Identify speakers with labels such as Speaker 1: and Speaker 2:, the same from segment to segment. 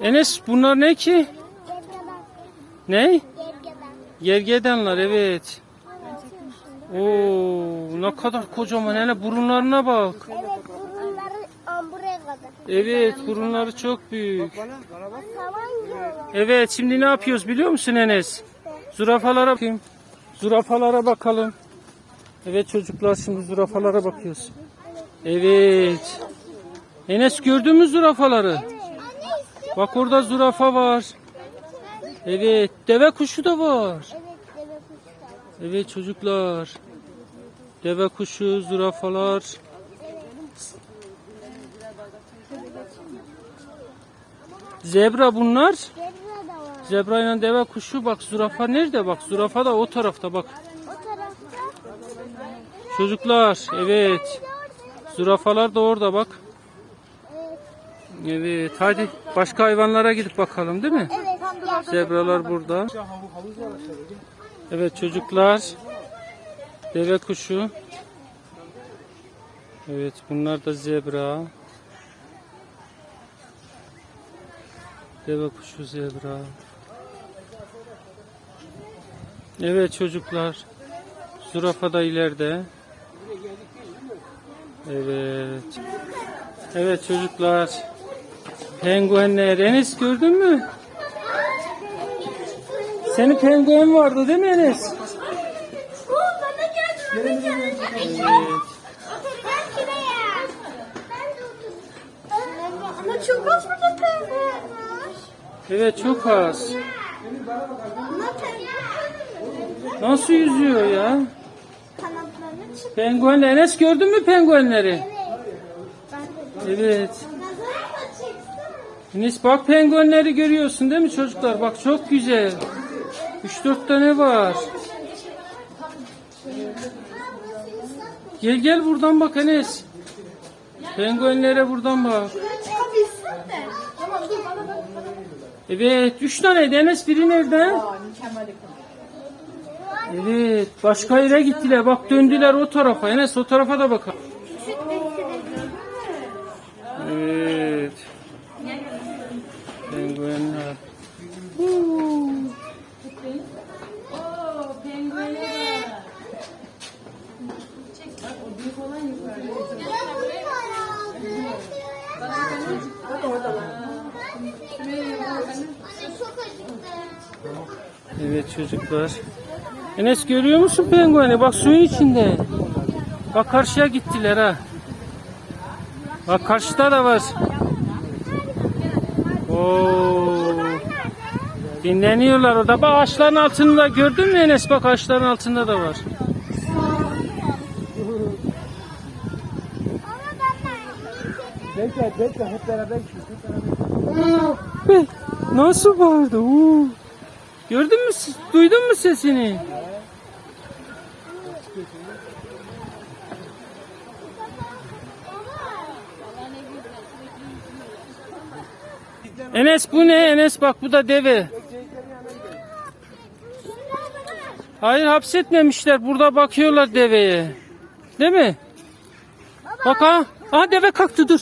Speaker 1: Enes bunlar ne ki? Ne?
Speaker 2: Gergedan.
Speaker 1: Gergedanlar evet. Oo ne kadar kocaman hele burunlarına bak.
Speaker 2: Evet burunları buraya.
Speaker 1: Evet burunları çok büyük. Evet şimdi ne yapıyoruz biliyor musun Enes? Zürafalara bakayım. Zürafalara bakalım. Evet çocuklar şimdi zürafalara bakıyoruz. Evet. Enes gördün mü zürafaları?
Speaker 2: İstiyor.
Speaker 1: Bak orada zürafa var. Evet deve kuşu da var.
Speaker 2: Evet deve kuşu.
Speaker 1: Evet çocuklar. Deve kuşu, zürafalar. Zebra bunlar.
Speaker 2: Zebra
Speaker 1: ile deve kuşu bak zürafa nerede bak zürafa da o tarafta bak.
Speaker 2: O tarafta.
Speaker 1: Çocuklar evet. Zürafalar da orada bak.
Speaker 2: Evet.
Speaker 1: Hadi başka hayvanlara gidip bakalım değil mi?
Speaker 2: Evet.
Speaker 1: Zebralar burada. Evet çocuklar. Deve kuşu. Evet bunlar da zebra. Deve kuşu zebra. Evet çocuklar. Zürafa da ileride. Evet. Evet çocuklar. Penguenler. Enes gördün mü? Senin penguen vardı değil mi Enes? Evet.
Speaker 2: Ama çok az burada penguen var.
Speaker 1: Evet çok az. Nasıl yüzüyor ya?
Speaker 2: kanatlarını çık.
Speaker 1: Penguenle Enes gördün mü penguenleri?
Speaker 2: Evet.
Speaker 1: Evet. Enes bak penguenleri görüyorsun değil mi çocuklar? Bak çok güzel. 3-4 tane var. Gel gel buradan bak Enes. Penguenlere buradan bak.
Speaker 2: Şuraya çıkabilsin de. Tamam dur bana bak.
Speaker 1: Evet 3 taneydi Enes biri nerede? Evet başka yere gittiler. Bak döndüler o tarafa. Enes o tarafa da bakalım.
Speaker 2: Küçük besledim.
Speaker 1: Evet. Penguenler. Huu.
Speaker 2: Çok acıktım.
Speaker 1: Evet çocuklar. Enes görüyor musun pengueni? Bak suyun içinde. Bak karşıya gittiler ha. Bak karşıda da var. Oo. Dinleniyorlar orada. Bak ağaçların altında gördün mü Enes? Bak ağaçların altında da var.
Speaker 3: Bekle bekle hep beraber
Speaker 1: Nasıl bağırdı? Oo. Gördün mü? Duydun mu sesini? Enes bu ne? Enes bak bu da deve. Hayır hapsetmemişler. Burada bakıyorlar deveye. Değil mi? Bak ha. Ha deve kalktı dur.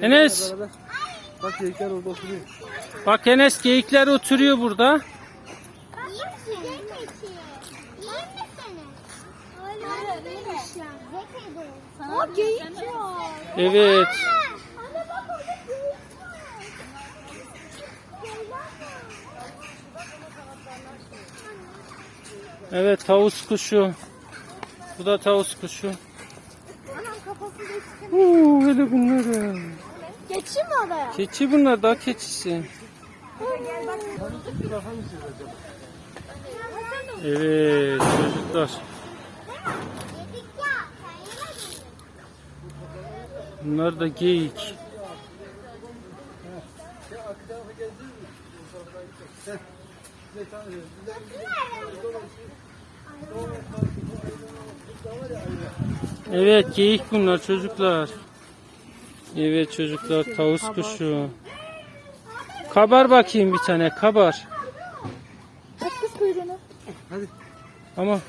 Speaker 1: Enes.
Speaker 3: Bak geyikler orada oturuyor.
Speaker 1: Bak Enes geyikler oturuyor burada.
Speaker 2: O geyik var.
Speaker 1: Evet.
Speaker 2: Var. Var.
Speaker 1: Evet tavus kuşu. Bu da tavus kuşu. Uuu hele bunlar ya.
Speaker 2: Geçeyim mi oraya?
Speaker 1: Keçi bunlar daha keçisi. Evet çocuklar. Bunlar da geyik. Evet geyik bunlar çocuklar. Evet çocuklar tavus kuşu. Kabar bakayım bir tane kabar.
Speaker 2: Aç kız kuyruğunu.
Speaker 3: Hadi.
Speaker 1: Ama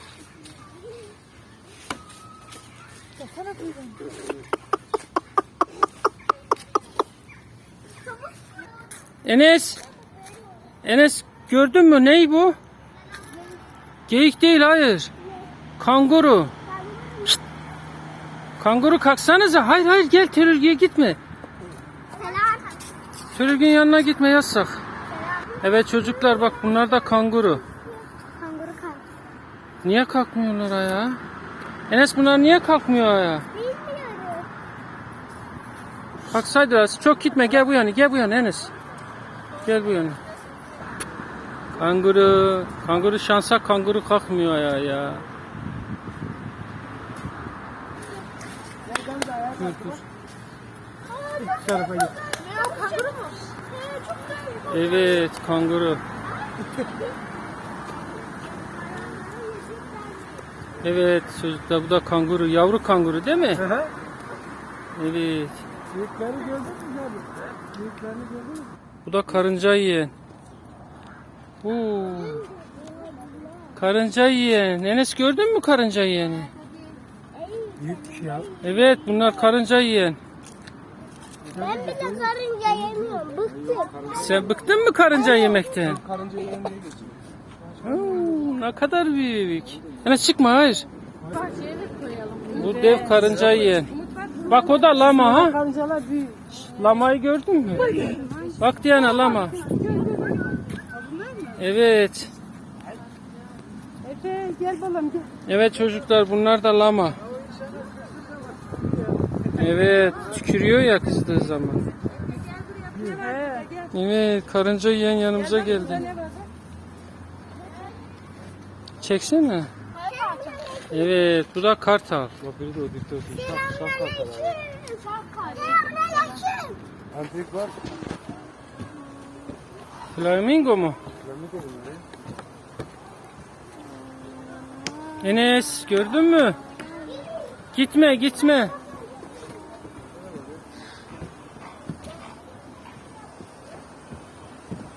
Speaker 1: Enes Enes gördün mü ney bu? Geyik değil hayır. Kanguru. Şşt! Kanguru kalksanıza. Hayır hayır gel terörgüye gitme. Terörgün yanına gitme yasak. Evet çocuklar bak bunlar da kanguru.
Speaker 2: Kanguru kalk.
Speaker 1: Niye kalkmıyorlar ayağa? Enes bunlar niye kalkmıyor ayağa?
Speaker 2: Bilmiyorum.
Speaker 1: Kalksaydılar. Çok gitme gel bu yana gel bu yana Enes. Gel bu yana. Kanguru. Kanguru şansa kanguru kalkmıyor ayağa ya. Dur, dur.
Speaker 3: Bu tarafa git.
Speaker 2: Kanguru mu?
Speaker 1: Evet kanguru. Evet çocuklar bu da kanguru. Yavru kanguru değil mi? Evet.
Speaker 3: Büyüklerini gördün mü? Büyüklerini gördün mü?
Speaker 1: Bu da karınca yiyen. Oo. Karınca yiyen. Enes gördün mü karınca yiyeni?
Speaker 3: Büyük bir şey ya.
Speaker 1: Evet bunlar karınca yiyen.
Speaker 2: Ben bile karınca yemiyorum. Bıktım.
Speaker 1: Sen bıktın mı karınca yemekten?
Speaker 3: Karınca yiyen diye geçiyor.
Speaker 1: Oo, ne kadar büyük. Enes çıkma hayır. Bu dev karınca yiyen. Bak o da lama ha.
Speaker 3: Karıncalar büyük.
Speaker 1: Lamayı gördün mü? Bak Diana lama. Evet.
Speaker 3: Efe gel bakalım gel.
Speaker 1: Evet çocuklar bunlar da lama. Evet tükürüyor ya kızdığı zaman. Evet karınca yiyen yanımıza geldi. Çeksene. Evet bu da kartal.
Speaker 3: Bak biri de o dikte olsun. Şap şap kalkar.
Speaker 2: Selamünaleyküm.
Speaker 3: Antik var.
Speaker 1: Flamingo mu? Enes gördün mü? Gitme gitme.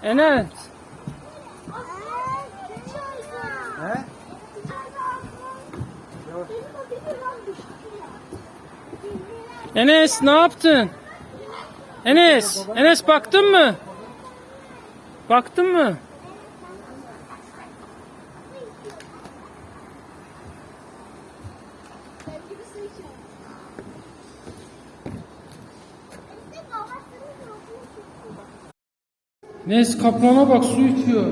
Speaker 1: Enes.
Speaker 3: He?
Speaker 1: Enes ne yaptın? Enes, Enes baktın mı? Baktın mı? Enes kaplana bak su içiyor.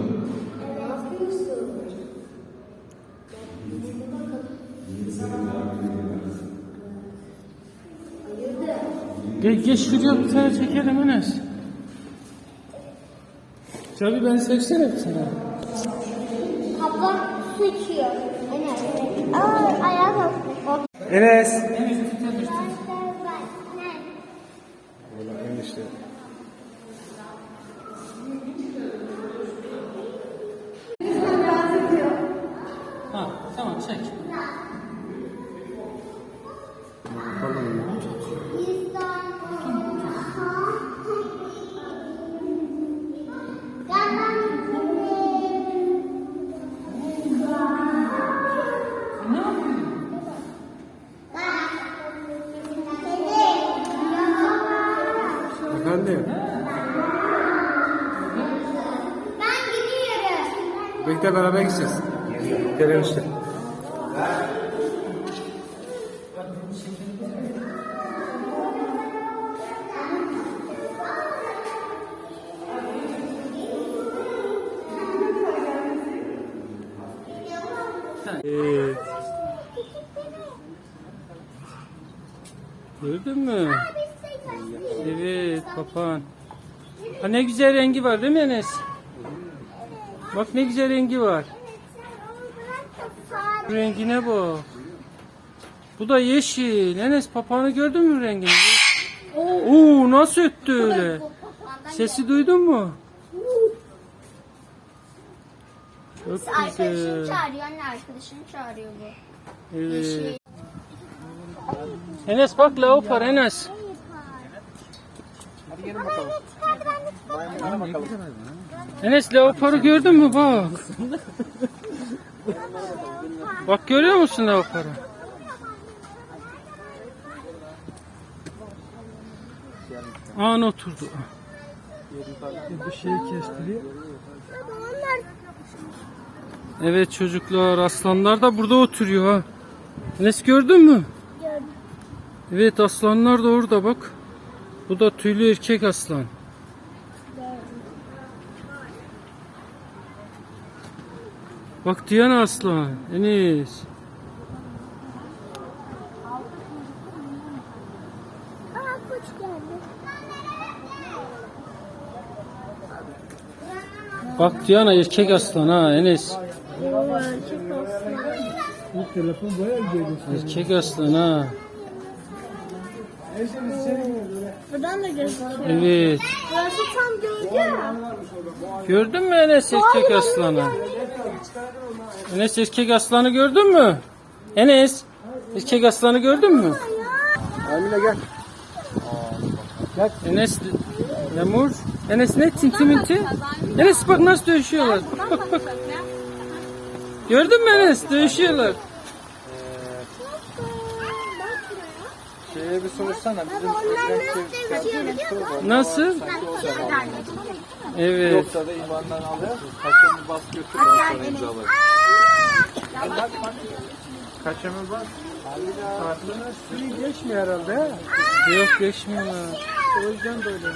Speaker 1: Geç, geç şuraya bir tane çekelim Enes. Tabii ben seksene bir tane.
Speaker 2: Ablam su içiyor. Enes. Aa, ayağa kalktı.
Speaker 3: Enes.
Speaker 2: Ne?
Speaker 3: Bekle beraber gideceğiz. Gel enişte.
Speaker 1: Evet. Gördün mü? Evet papağan. Ha ne güzel rengi var değil mi Enes? Bak ne güzel rengi var. Rengine bak. Bu da yeşil. Enes papağanı gördün mü rengini? Oo nasıl öttü öyle? Sesi duydun mu? Çok güzel.
Speaker 2: çağırıyor anne arkadaşım çağırıyor bu.
Speaker 1: Evet. Enes bak leopar Enes.
Speaker 3: Hadi gelin bakalım. Maymunlara bakalım.
Speaker 1: Enes leoparı gördün mü bak. Bak görüyor musun leoparı? An oturdu.
Speaker 3: Bir şeyi kestiriyor.
Speaker 1: Evet çocuklar aslanlar da burada oturuyor ha. Enes gördün mü?
Speaker 2: gördüm.
Speaker 1: Evet aslanlar da orada bak. Bu da tüylü erkek aslan. Bak Diana aslan. Enes.
Speaker 2: Aa kuş geldi.
Speaker 1: Bak Diana erkek aslan ha Enes.
Speaker 3: Bu telefon bayağı geliyor.
Speaker 1: Erkek aslan ha.
Speaker 2: Buradan da gözüküyor.
Speaker 1: Evet.
Speaker 2: Burası tam gölge.
Speaker 1: Gördün mü Enes erkek aslanı? Enes erkek aslanı gördün mü? Enes erkek aslanı gördün mü?
Speaker 3: Emine gel.
Speaker 1: Enes Lemur. Enes ne tinti minti? Enes bak nasıl dövüşüyorlar. Bak bak. Gördün mü Enes? Dövüşüyorlar.
Speaker 3: Şeye bir sorsana. Bizim
Speaker 2: nasıl?
Speaker 1: Evet.
Speaker 3: Yoksa da imandan alıyor. Kaçımı bas götür. ondan sonra imzalar. Kaçımı bas. Kartına suyu geçmiyor herhalde. he?
Speaker 1: Yok geçmiyorlar.
Speaker 3: O yüzden böyle.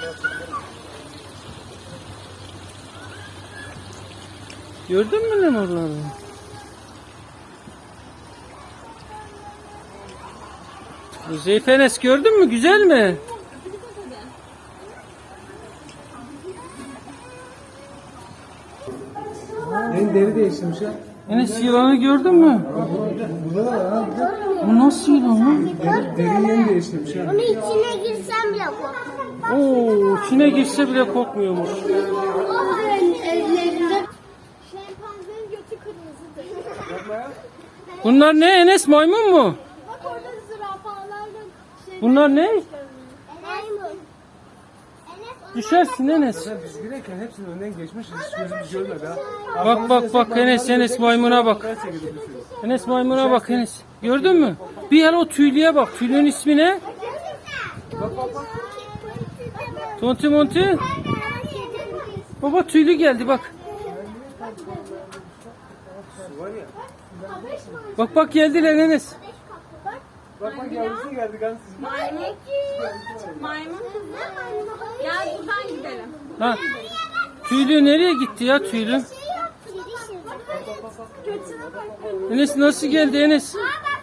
Speaker 1: Gördün mü lemurları? Huzeyfe Enes gördün mü? Güzel mi?
Speaker 3: Benim deri değiştirmiş ha.
Speaker 1: Enes yılanı gördün mü?
Speaker 3: Burada da var ha.
Speaker 1: Bu nasıl yılan lan?
Speaker 3: Deri, deri yeni değiştirmiş ha.
Speaker 2: Onun içine girsem bile korkmam.
Speaker 1: Oo, içine girse bile korkmuyormuş. Bunlar ne Enes maymun mu?
Speaker 2: Bak orada zürafalarla şey
Speaker 1: Bunlar ne?
Speaker 2: maymun.
Speaker 1: Düşersin Enes.
Speaker 3: Sen biz girerken hepsinin önünden geçmiş. Hiç gözümüz görmedi ha.
Speaker 1: Bak bak bak Enes Enes maymuna bak. Enes maymuna bak Enes. Gördün mü? Bir hele o tüylüye bak. Tüylünün ismi ne? Tonti Monti. Baba tüylü geldi bak. Bak bak geldiler Enes.
Speaker 3: Bak bak yavrusu geldi kan
Speaker 2: Maymun.
Speaker 4: Maymun Gel buradan gidelim.
Speaker 1: Ha. Tüylü nereye gitti ya tüylü? Enes nasıl geldi Enes?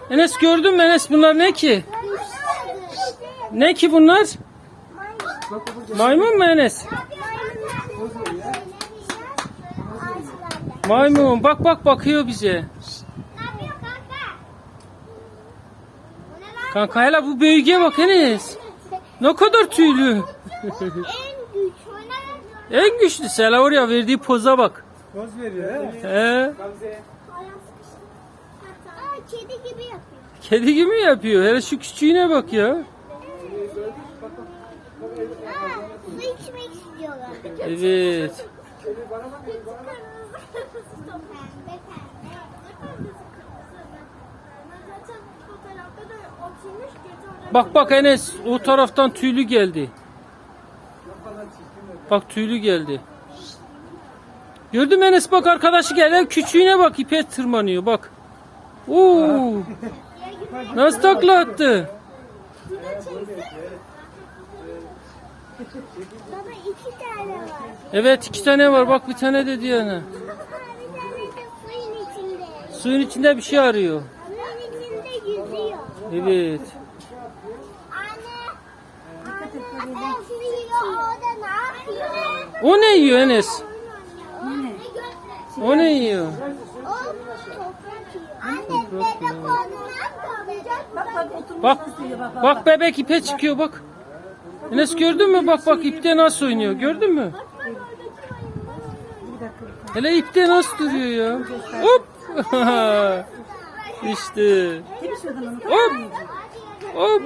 Speaker 1: Enes gördün mü Enes bunlar ne ki? Ne ki bunlar? Maymun mu Enes? Maymun bak bak bakıyor bize. Kanka hele bu bölgeye bak Enes. Ne kadar tüylü.
Speaker 2: En güç.
Speaker 1: En güçlü Sela oraya verdiği poza bak.
Speaker 3: Poz veriyor he.
Speaker 1: He,
Speaker 2: kedi gibi yapıyor.
Speaker 1: kedi gibi mi yapıyor? Hele şu küçüğüne bak ya.
Speaker 2: Aa su içmek istiyorlar.
Speaker 1: Evet. Bak bak Enes o taraftan tüylü geldi. Bak tüylü geldi. Gördün mü Enes bak arkadaşı geldi. Küçüğüne bak ipe tırmanıyor bak. Oo. Nasıl takla attı?
Speaker 2: Baba iki tane var.
Speaker 1: Evet iki tane var bak bir tane de
Speaker 2: bir tane de suyun içinde.
Speaker 1: Suyun içinde bir şey arıyor.
Speaker 2: Yüzüyor.
Speaker 1: Evet.
Speaker 2: Anne. Anne. O ne yapıyor?
Speaker 1: O ne yiyor Enes?
Speaker 2: Ne?
Speaker 1: O ne yiyor?
Speaker 2: O. Anne bebek onu?
Speaker 1: Bak, bak bebek ipe çıkıyor bak. Enes gördün mü? Bak bak ipte nasıl oynuyor. Gördün mü? Hele ipte nasıl duruyor ya? Hop. işte. Hop. Hop.